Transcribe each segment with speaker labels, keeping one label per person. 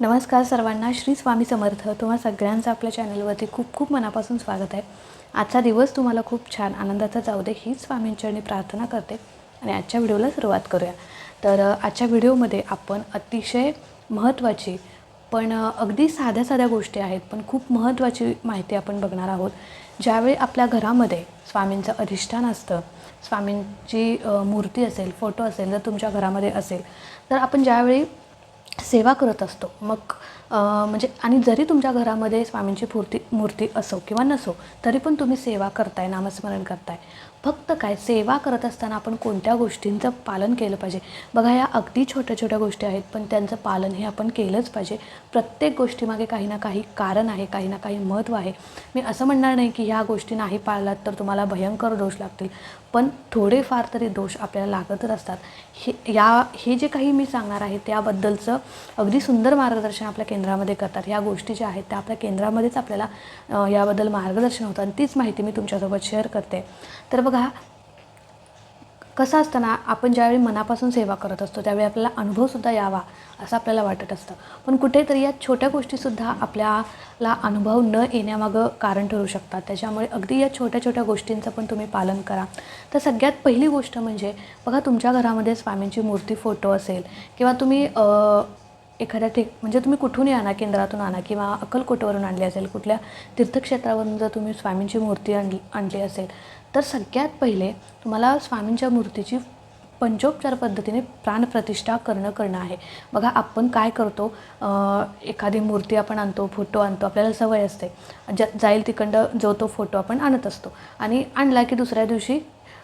Speaker 1: नमस्कार सर्वांना श्री स्वामी समर्थ. तुम्हा सगळ्यांचं आपल्या चॅनलवरती खूप खूप मनापासून स्वागत आहे. आजचा दिवस तुम्हाला खूप छान आनंदाचा जाऊ दे हीच स्वामींचरणी प्रार्थना करते. आणि आजच्या व्हिडिओला सुरुवात करूया. तर आजच्या व्हिडिओमध्ये आपण अतिशय महत्त्वाची पण अगदी साध्या साध्या गोष्टी आहेत पण खूप महत्त्वाची माहिती आपण बघणार आहोत. ज्यावेळी आपल्या घरामध्ये स्वामींचं अधिष्ठान असतं स्वामींची मूर्ती असेल फोटो असेल जर तुमच्या घरामध्ये असेल तर आपण ज्यावेळी सेवा करत असतो. मग म्हणजे आणि जरी तुमच्या घरामध्ये स्वामींची मूर्ती मूर्ती असो किंवा नसो तरी पण तुम्ही सेवा करताय नामस्मरण करताय. फक्त काय सेवा करत असताना आपण कोणत्या गोष्टींचं पालन केलं पाहिजे? बघा या अगदी छोट्या छोट्या गोष्टी आहेत पण त्यांचं पालन हे आपण केलंच पाहिजे. प्रत्येक गोष्टीमागे काही ना काही कारण आहे काही ना काही महत्त्व आहे. मी असं म्हणणार नाही की ह्या गोष्टी नाही पाळलात तर तुम्हाला भयंकर दोष लागतील पण थोडेफार तरी दोष आपल्याला लागतच असतात. हे या हे जे काही मी सांगणार आहे त्याबद्दलचं अगदी सुंदर मार्गदर्शन आपल्या केंद्रामध्ये करतात. ह्या गोष्टी ज्या आहेत त्या आपल्या केंद्रामध्येच आपल्याला याबद्दल मार्गदर्शन होतं आणि तीच माहिती मी तुमच्यासोबत शेअर करते. तर बघा कसं असतं ना आपण ज्यावेळी मनापासून सेवा करत असतो त्यावेळी आपल्याला अनुभवसुद्धा यावा असं आपल्याला वाटत असतं. पण कुठेतरी या छोट्या गोष्टीसुद्धा आपल्याला अनुभव न येण्यामागं कारण ठरू शकतात. त्याच्यामुळे अगदी या छोट्या छोट्या गोष्टींचं पण तुम्ही पालन करा. तर सगळ्यात पहिली गोष्ट म्हणजे बघा तुमच्या घरामध्ये स्वामींची मूर्ती फोटो असेल किंवा तुम्ही एखाद्या ठिक म्हणजे तुम्ही कुठूनही आणा केंद्रातून आणा किंवा अक्कलकोटवरून आणली असेल कुठल्या तीर्थक्षेत्रावरून जर तुम्ही स्वामींची मूर्ती आणली आणली असेल तर सगळ्यात पहिले तुम्हाला स्वामींच्या मूर्तीची पंचोपचार पद्धतीने प्राणप्रतिष्ठा करणं करणं आहे. बघा आपण काय करतो? एखादी मूर्ती आपण आणतो फोटो आणतो आपल्याला सवय असते. ज जाईल तिकडं जो तो फोटो आपण आणत असतो. आणि आणला की दुसऱ्या दिवशी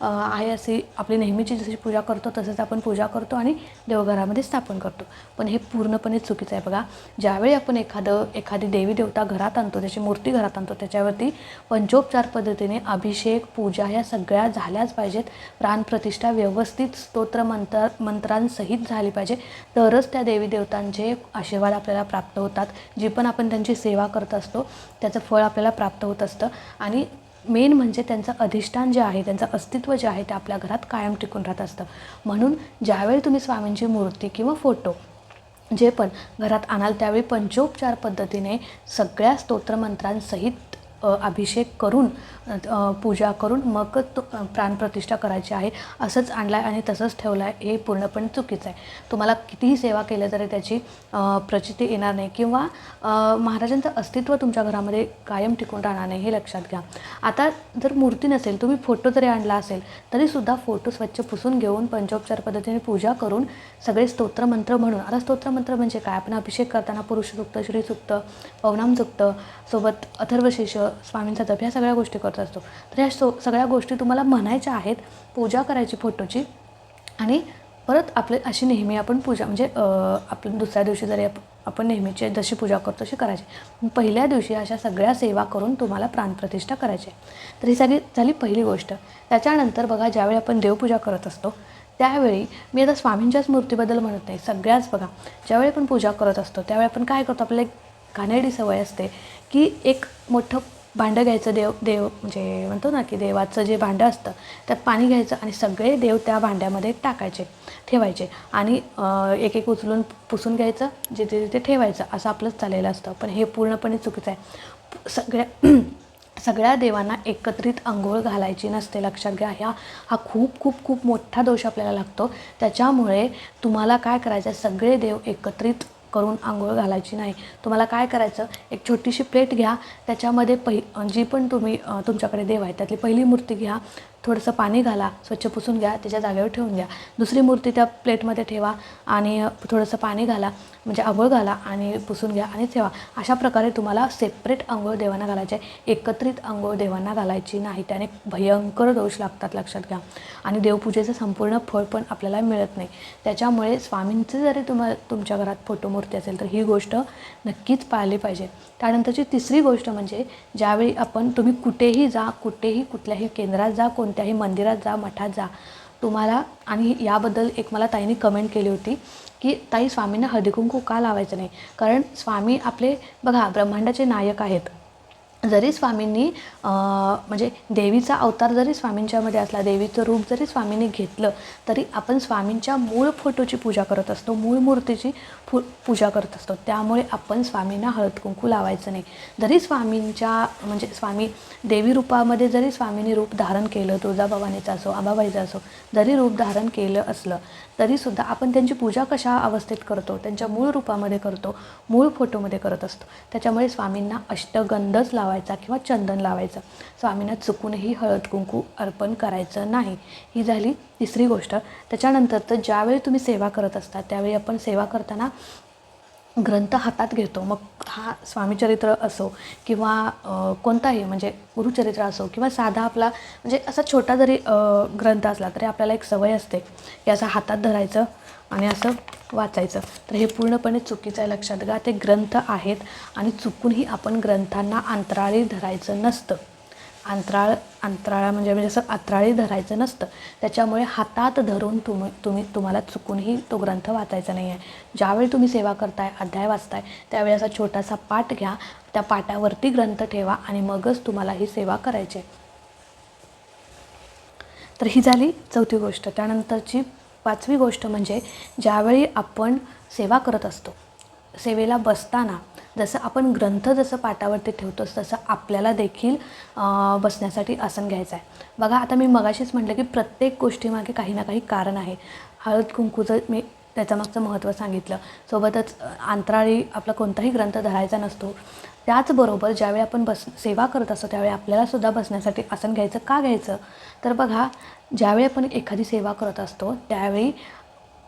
Speaker 1: आहे अशी आपली नेहमीची जशी पूजा करतो तसंच आपण पूजा करतो आणि देवघरामध्ये स्थापन करतो. पण हे पूर्णपणे चुकीचं आहे. बघा ज्यावेळी आपण एखादं एखादी देवी देवता घरात आणतो त्याची मूर्ती घरात आणतो त्याच्यावरती पंचोपचार पद्धतीने अभिषेक पूजा ह्या सगळ्या झाल्याच पाहिजेत. प्राणप्रतिष्ठा व्यवस्थित स्तोत्र मंत्र मंत्रांसहित झाली पाहिजे. तरच त्या देवी देवतांचे आशीर्वाद आपल्याला प्राप्त होतात. जी पण आपण त्यांची सेवा करत असतो त्याचं फळ आपल्याला प्राप्त होत असतं. आणि मेन म्हणजे त्यांचं अधिष्ठान जे आहे त्यांचं अस्तित्व जे आहे ते आपल्या घरात कायम टिकून राहत असतं. म्हणून ज्यावेळी तुम्ही स्वामींची मूर्ती किंवा फोटो जे पण घरात आणाल त्यावेळी पंचोपचार पद्धतीने सगळ्या स्तोत्रमंत्रांसहित अभिषेक करून पूजा करून मग तो प्राणप्रतिष्ठा करायची आहे. असंच आणला आहे आणि तसंच ठेवलं आहे हे पूर्णपणे चुकीचं आहे. तुम्हाला कितीही सेवा केल्या तरी त्याची प्रचिती येणार नाही किंवा महाराजांचं अस्तित्व तुमच्या घरामध्ये कायम टिकून राहणार नाही हे लक्षात घ्या. आता जर मूर्ती नसेल तुम्ही फोटो जरी आणला असेल तरीसुद्धा फोटो स्वच्छ पुसून घेऊन पंचोपचार पद्धतीने पूजा करून सगळे स्तोत्रमंत्र म्हणून. आता स्तोत्रमंत्र म्हणजे काय? आपण अभिषेक करताना पुरुष सुक्त श्रीसुक्त पवनामसुक्त सोबत अथर्वशेष स्वामींचा जप ह्या सगळ्या गोष्टी करत असतो. तर ह्या सो सगळ्या गोष्टी तुम्हाला म्हणायच्या आहेत पूजा करायची फोटोची आणि परत आपले अशी नेहमी आपण पूजा म्हणजे आपण दुसऱ्या दिवशी जरी आपण नेहमीची जशी पूजा करतो तशी करायची. पहिल्या दिवशी अशा सगळ्या सेवा करून तुम्हाला प्राणप्रतिष्ठा करायची आहे. तर ही सगळी झाली पहिली गोष्ट. त्याच्यानंतर बघा ज्यावेळी आपण देवपूजा करत असतो त्यावेळी मी आता स्वामींच्याच मूर्तीबद्दल म्हणत नाही सगळ्याच बघा. ज्यावेळी आपण पूजा करत असतो त्यावेळी आपण काय करतो आपल्याला एक घाणेरडी सवय असते की एक मोठं भांडं घ्यायचं देव देव म्हणजे म्हणतो ना की देवाचं जे भांडं असतं त्यात पाणी घ्यायचं आणि सगळे देव त्या भांड्यामध्ये टाकायचे ठेवायचे. आणि एक एक उचलून पुसून घ्यायचं जिथे तिथे ठेवायचं असं आपलंच चाललेलं असतं. पण हे पूर्णपणे चुकीचं आहे. सगळ्या सगळ्या देवांना एकत्रित आंघोळ घालायची नसते लक्षात घ्या. ह्या हा खूप खूप खूप मोठा दोष आपल्याला लागतो. त्याच्यामुळे तुम्हाला काय करायचं आहे? सगळे देव एकत्रित करून आंघोळ घालायची नाही. तुम्हाला काय करायचं? एक छोटीशी प्लेट घ्या. त्याच्यामध्ये पहि जी पण तुम्ही तुमच्याकडे देव आहे त्यातली पहिली मूर्ती घ्या. थोडंसं पाणी घाला स्वच्छ पुसून घ्या त्याच्या जागेवर ठेवून घ्या. दुसरी मूर्ती त्या प्लेटमध्ये ठेवा आणि थोडंसं पाणी घाला म्हणजे आंघोळ घाला आणि पुसून घ्या आणि ठेवा. अशा प्रकारे तुम्हाला सेपरेट आंघोळ देवांना घालायचे एकत्रित आंघोळ देवांना घालायची नाही. त्याने भयंकर दोष लागतात लक्षात घ्या. आणि देवपूजेचं संपूर्ण फळ पण आपल्याला मिळत नाही. त्याच्यामुळे स्वामींचे जरी तुम्हा तुमच्या घरात फोटो मूर्ती असेल तर ही गोष्ट नक्कीच पाळली पाहिजे. त्यानंतरची तिसरी गोष्ट म्हणजे ज्यावेळी आपण तुम्ही कुठेही जा कुठेही कुठल्याही केंद्रात जा कोणत्याही मंदिरात जा मठात जा. तुम्हाला आणि याबद्दल एक मला ताईने कमेंट केली होती की ताई स्वामींना हळदीकुंकू का लावायचं नाही? कारण स्वामी आपले बघा ब्रह्मांडाचे नायक आहेत. जरी स्वामींनी म्हणजे देवीचा अवतार जरी स्वामींच्यामध्ये असला देवीचं रूप जरी स्वामींनी घेतलं तरी आपण स्वामींच्या मूळ फोटोची पूजा करत असतो मूळ मूर्तीची फु पूजा करत असतो. त्यामुळे आपण स्वामींना हळद कुंकू लावायचं नाही. जरी स्वामींच्या म्हणजे स्वामी देवी रूपामध्ये जरी स्वामींनी रूप धारण केलं तुळजाभवानीचं असो आबाबाईचं असो जरी रूप धारण केलं असलं तरीसुद्धा आपण त्यांची पूजा कशा अवस्थेत करतो? त्यांच्या मूळ रूपामध्ये करतो मूळ फोटोमध्ये करत असतो. त्याच्यामुळे स्वामींना अष्टगंधच लावायचा किंवा चंदन लावायचं. स्वामींना चुकूनही हळद कुंकू अर्पण करायचं नाही. ही झाली तिसरी गोष्ट. त्याच्यानंतर तर ज्यावेळी तुम्ही सेवा करत असता त्यावेळी आपण सेवा करताना ग्रंथ हातात घेतो. मग हा स्वामीचरित्र असो किंवा कोणताही म्हणजे गुरुचरित्र असो किंवा साधा आपला म्हणजे असा छोटा जरी ग्रंथ असला तरी आपल्याला एक सवय असते की असं हातात धरायचं. आणि असं वाचायचं. तर हे पूर्णपणे चुकीचं आहे लक्षात घ्या. ते ग्रंथ आहेत आणि चुकूनही आपण ग्रंथांना अंतराळी धरायचं नसतं. अंतराळ अंतराळा म्हणजे म्हणजे असं अंतराळी धरायचं नसतं. त्याच्यामुळे हातात धरून तुम्ही तुम्ही तुम्हाला चुकूनही तो ग्रंथ वाचायचा नाही आहे ज्यावेळी तुम्ही सेवा करताय अध्याय वाचताय त्यावेळी असा छोटासा पाठ घ्या. त्या पाटावरती ग्रंथ ठेवा आणि मगच तुम्हाला ही सेवा करायची आहे. तर ही झाली चौथी गोष्ट. त्यानंतरची पाचवी गोष्ट म्हणजे ज्यावेळी आपण सेवा करत असतो सेवेला बसताना जसं आपण ग्रंथ जसं पाटावरती ठेवतोस तसं आपल्याला देखील बसण्यासाठी आसन घ्यायचं आहे. बघा आता मी मगाशीच म्हटलं की प्रत्येक गोष्टीमागे काही ना काही कारण आहे. हळद कुंकूचं मी त्याच्यामागचं महत्त्व सांगितलं. सोबतच अंतराळी आपला कोणताही ग्रंथ धरायचा नसतो. त्याचबरोबर ज्यावेळी आपण बस सेवा करत असतो त्यावेळी आपल्यालासुद्धा बसण्यासाठी आसन घ्यायचं का घ्यायचं? तर बघा ज्यावेळी आपण एखादी सेवा करत असतो त्यावेळी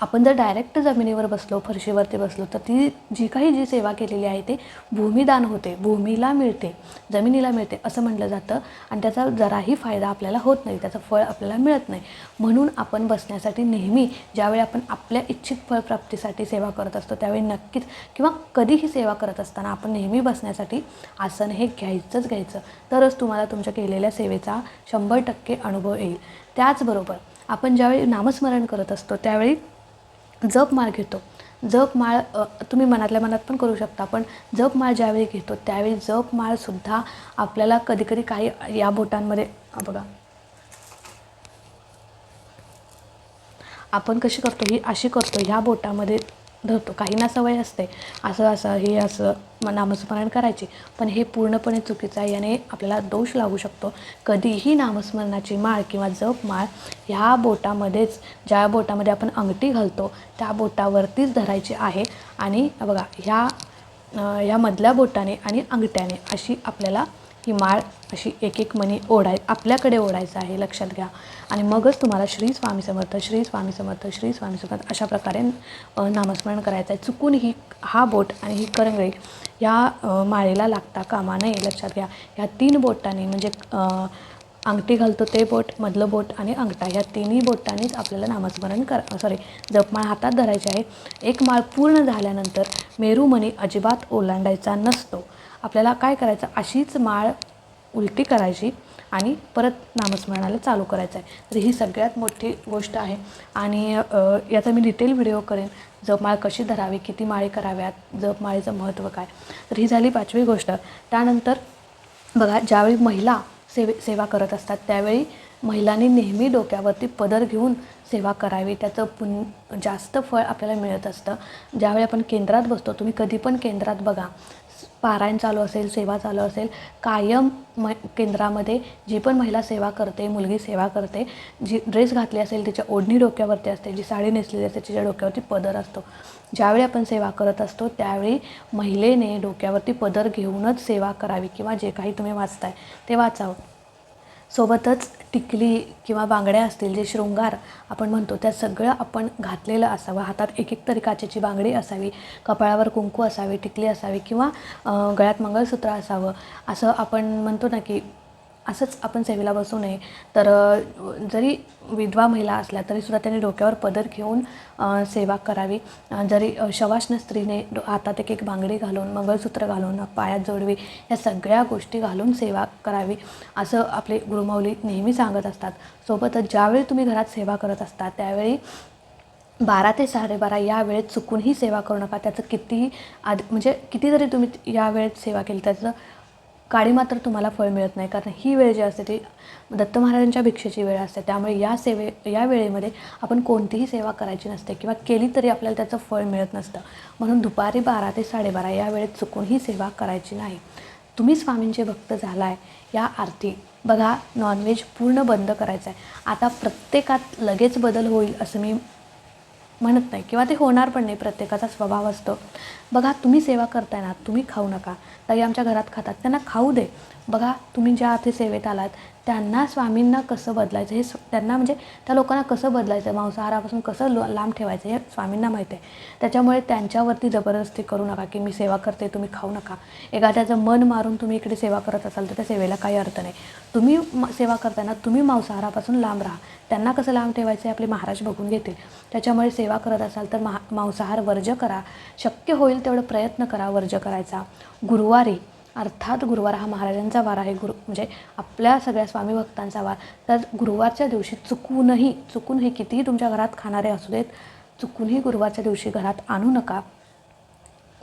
Speaker 1: आपण जर डायरेक्ट जमिनीवर बसलो फरशीवरती बसलो तर ती जी काही जी सेवा केलेली आहे ते भूमिदान होते भूमीला मिळते जमिनीला मिळते असं म्हटलं जातं. आणि त्याचा जराही फायदा आपल्याला होत नाही त्याचं फळ आपल्याला मिळत नाही. म्हणून आपण बसण्यासाठी नेहमी ज्यावेळी आपण आपल्या इच्छित फळप्राप्तीसाठी सेवा करत असतो त्यावेळी नक्कीच किंवा कधीही सेवा करत असताना आपण नेहमी बसण्यासाठी आसन हे घ्यायचंच घ्यायचं. तरच तुम्हाला तुमच्या केलेल्या सेवेचा शंभर टक्के अनुभव येईल. त्याचबरोबर आपण ज्यावेळी नामस्मरण करत असतो त्यावेळी जपमाळ घेतो. जपमाळ तुम्ही मनातल्या मनात पण करू शकता पण जपमाळ ज्यावेळी घेतो त्यावेळी जपमाळसुद्धा आपल्याला कधीकधी काही या बोटांमध्ये बघा. आपण कशी करतो ही अशी करतो ह्या बोटामध्ये धरतो. काहींना सवय असते. असं असं हे असं नामस्मरण करायची. पण हे पूर्णपणे चुकीचं आहे याने आपल्याला दोष लागू शकतो. कधीही नामस्मरणाची माळ किंवा जप माळ ह्या बोटामध्येच ज्या बोटामध्ये आपण अंगठी घालतो त्या बोटावरतीच धरायची आहे. आणि बघा ह्या ह्या मधल्या बोटाने आणि अंगठ्याने अशी आपल्याला ही माळ अशी एक एक मणी ओढाय आपल्याकडे ओढायचं आहे लक्षात घ्या. आणि मगच तुम्हाला श्री स्वामी समर्थ श्री स्वामी समर्थ श्री स्वामी समर्थ अशा प्रकारे नामस्मरण करायचं आहे. चुकून ही हा बोट आणि ही करंगळी या माळेला लागता कामा नये लक्षात घ्या. ह्या तीन बोटांनी म्हणजे अंगठी घालतो ते बोट मधलं बोट आणि अंगठा ह्या तिन्ही बोटांनीच आपल्याला नामस्मरण कर सॉरी जपमाळ हातात धरायची आहे. एक माळ पूर्ण झाल्यानंतर मेरूमणी अजिबात ओलांडायचा नसतो. आपल्याला काय करायचं? अशीच माळ उलटी करायची आणि परत नामस्मरणाला चालू करायचं आहे तर ही सगळ्यात मोठी गोष्ट आहे. आणि याचा मी डिटेल व्हिडिओ करेन. जपमाळ कशी धरावी? किती माळी कराव्यात? जपमाळीचं महत्त्व काय? तर ही झाली पाचवी गोष्ट. त्यानंतर बघा ज्यावेळी महिला सेवे सेवा करत असतात त्यावेळी महिलांनी नेहमी डोक्यावरती पदर घेऊन सेवा करावी. त्याचं पुन जास्त फळ आपल्याला मिळत असतं. ज्यावेळी आपण केंद्रात बसतो तुम्ही कधी पण केंद्रात बघा. पारायण चालू असेल सेवा चालू असेल कायम म केंद्रामध्ये जी पण महिला सेवा करते मुलगी सेवा करते जी ड्रेस घातली असेल तिच्या ओढणी डोक्यावरती असते जी साडी नेसलेली असते तिच्या डोक्यावरती पदर असतो. ज्यावेळी आपण सेवा करत असतो त्यावेळी महिलेने डोक्यावरती पदर घेऊनच सेवा करावी किंवा जे काही तुम्ही वाचताय ते वाचावं. सोबतच टिकली किंवा बांगड्या असतील जे शृंगार आपण म्हणतो त्या सगळं आपण घातलेलं असावं. हातात एक एक तरी काचेची बांगडी असावी कपाळावर कुंकू असावी टिकली असावी किंवा गळ्यात मंगळसूत्र असावं. असं आपण म्हणतो ना की असंच आपण सेवेला बसू नये. तर जरी विधवा महिला असल्या तरीसुद्धा त्यांनी डोक्यावर पदर घेऊन सेवा करावी. जरी अं, स्त्रीने डो हातात एक एक बांगडी घालून मंगळसूत्र घालून पायात जोडवी या सगळ्या गोष्टी घालून सेवा करावी असं आपले गुरुमाऊली नेहमी सांगत असतात. सोबतच ज्यावेळी तुम्ही घरात सेवा करत असता त्यावेळी बारा ते साडेबारा या वेळेत चुकूनही सेवा करू नका. त्याचं कितीही आधी म्हणजे किती जरी तुम्ही या वेळेत सेवा केली त्याचं काळी मात्र तुम्हाला फळ मिळत नाही कारण ही वेळ जी असते ती दत्त महाराजांच्या भिक्षेची वेळ असते. त्यामुळे या सेवे या वेळेमध्ये आपण कोणतीही सेवा करायची नसते किंवा केली तरी आपल्याला त्याचं फळ मिळत नसतं. म्हणून दुपारी बारा ते साडेबारा या वेळेत चुकून ही सेवा करायची नाही. तुम्ही स्वामींचे भक्त झाला आहे या आरती बघा नॉनव्हेज पूर्ण बंद करायचं आहे आता प्रत्येकात लगेच बदल होईल असं मी म्हणत नाही किंवा ते होणार पण नाही. प्रत्येकाचा स्वभाव असतो. बघा तुम्ही सेवा करताय ना तुम्ही खाऊ नका. ताई आमच्या घरात खातात. त्यांना खाऊ दे. बघा तुम्ही ज्या अर्थी सेवेत आलात त्यांना स्वामींना कसं बदलायचं? हे त्यांना म्हणजे त्या लोकांना कसं बदलायचं? मांसाहारापासून कसं लो लांब ठेवायचं? हे स्वामींना माहीत आहे. त्याच्यामुळे त्यांच्यावरती जबरदस्ती करू नका की मी सेवा करते तुम्ही खाऊ नका. एखाद्याचं मन मारून तुम्ही इकडे सेवा करत असाल तर त्या सेवेला काही अर्थ नाही. तुम्ही म- सेवा करताना तुम्ही मांसाहारापासून लांब राहा. त्यांना कसं लांब ठेवायचं आहे आपले महाराज बघून घेतील. त्याच्यामुळे सेवा करत असाल तर महा मांसाहार वर्ज करा. शक्य होईल तेवढं प्रयत्न करा वर्ज करायचा. गुरुवारी अर्थात गुरुवार हा महाराजांचा वार आहे गुरु म्हणजे आपल्या सगळ्या स्वामी भक्तांचा वार. तर गुरुवारच्या दिवशी चुकूनही चुकून हे कितीही तुमच्या घरात खाणारे असू देत चुकूनही गुरुवारच्या दिवशी घरात आणू नका.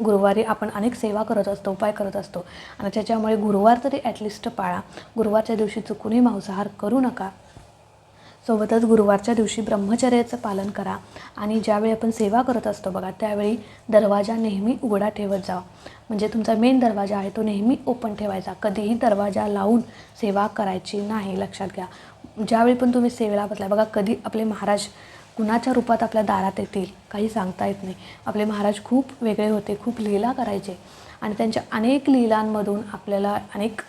Speaker 1: गुरुवारी आपण अनेक सेवा करत असतो उपाय करत असतो. आणि त्याच्यामुळे गुरुवार तरी ॲटलिस्ट पाळा. गुरुवारच्या दिवशी चुकूनही मांसाहार करू नका. सोबतच गुरुवारच्या दिवशी ब्रह्मचर्याचं पालन करा. आणि ज्यावेळी आपण सेवा करत असतो बघा त्यावेळी दरवाजा नेहमी उघडा ठेवत जावा म्हणजे तुमचा मेन दरवाजा आहे तो नेहमी ओपन ठेवायचा. कधीही दरवाजा लावून सेवा करायची नाही लक्षात घ्या. ज्यावेळी पण तुम्ही सेवेला बसला बघा कधी आपले महाराज कुणाच्या रूपात आपल्या दारात येतील काही सांगता येत नाही. आपले महाराज खूप वेगळे होते खूप लीला करायचे. आणि त्यांच्या अनेक लीलांमधून आपल्याला अनेक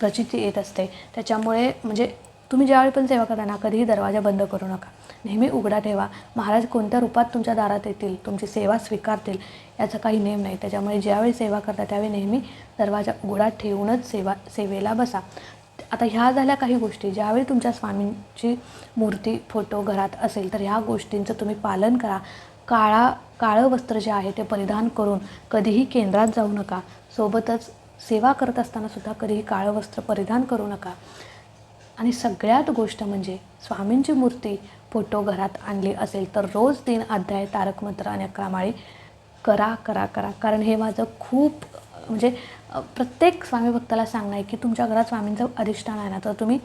Speaker 1: प्रचिती येत असते. त्याच्यामुळे म्हणजे तुम्ही ज्यावेळी पण सेवा करताना कधीही दरवाजा बंद करू नका. नेहमी उघडा ठेवा. महाराज कोणत्या रूपात तुमच्या दारात येतील तुमची सेवा स्वीकारतील याचा काही नेम नाही. त्याच्यामुळे ज्यावेळी सेवा करता त्यावेळी नेहमी दरवाजा उघडा ठेवूनच सेवा सेवेला बसा. आता ह्या झाल्या काही गोष्टी. ज्यावेळी तुमच्या स्वामींची मूर्ती फोटो घरात असेल तर ह्या गोष्टींचं तुम्ही पालन करा. काळा काळं वस्त्र जे आहे ते परिधान करून कधीही केंद्रात जाऊ नका. सोबतच सेवा करत असताना सुद्धा कधीही काळं वस्त्र परिधान करू नका. आणि सगळ्यात गोष्ट म्हणजे स्वामींची मूर्ती फोटो घरात आणली असेल तर रोज तीन अध्याय तारक मंत्र आणि अकरामाळी करा करा करा. कारण हे माझं खूप म्हणजे प्रत्येक स्वामी भक्ताला सांगणं आहे की तुमच्या घरात स्वामींचं अधिष्ठान आहे ना तर तुम्ही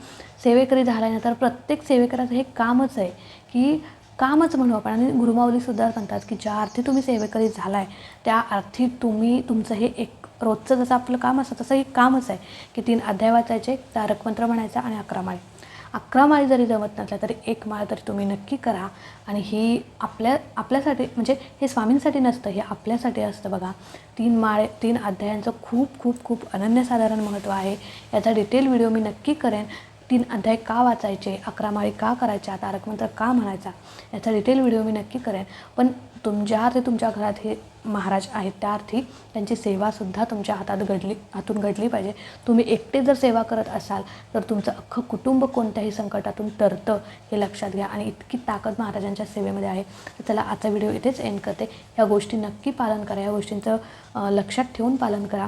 Speaker 1: सेवेकरी झाला ना तर प्रत्येक सेवेकराचं हे कामच आहे की कामच म्हणू आपण. आणि गुरुमाऊलीसुद्धा म्हणतात की ज्या अर्थी तुम्ही सेवेकरी झाला आहे त्या अर्थी तुम्ही तुमचं हे एक रोजचं जसं आपलं काम असतं तसं एक कामच आहे की तीन अध्याय वाचायचे तारक मंत्र म्हणायचा आणि अकरा माळी. अकरा माळी जरी जमत नसल्या तरी एक माळ तरी तुम्ही नक्की करा आणि ही आपल्या आपल्यासाठी म्हणजे हे स्वामींसाठी नसतं हे आपल्यासाठी असतं बघा. तीन माळे तीन अध्यायांचं खूप खूप खूप अनन्यसाधारण महत्त्व आहे. याचा डिटेल व्हिडिओ मी नक्की करेन. तीन अध्याय का वाचायचे अकरा माळी का करायच्या तारक मंत्र का म्हणायचा याचा डिटेल व्हिडिओ मी नक्की करेन. पण तुमच्या अर्थी तुमच्या घरात हे महाराज आहेत त्या अर्थी त्यांची सेवासुद्धा तुमच्या हातात घडली हातून घडली पाहिजे. तुम्ही एकटे जर सेवा करत असाल तर तुमचं अख्खं कुटुंब कोणत्याही संकटातून तरतं हे लक्षात घ्या. आणि इतकी ताकद महाराजांच्या सेवेमध्ये आहे. तर चला आजचा व्हिडिओ इथेच एंड करते. या गोष्टी नक्की पालन करा. या गोष्टींचं लक्षात ठेवून पालन करा.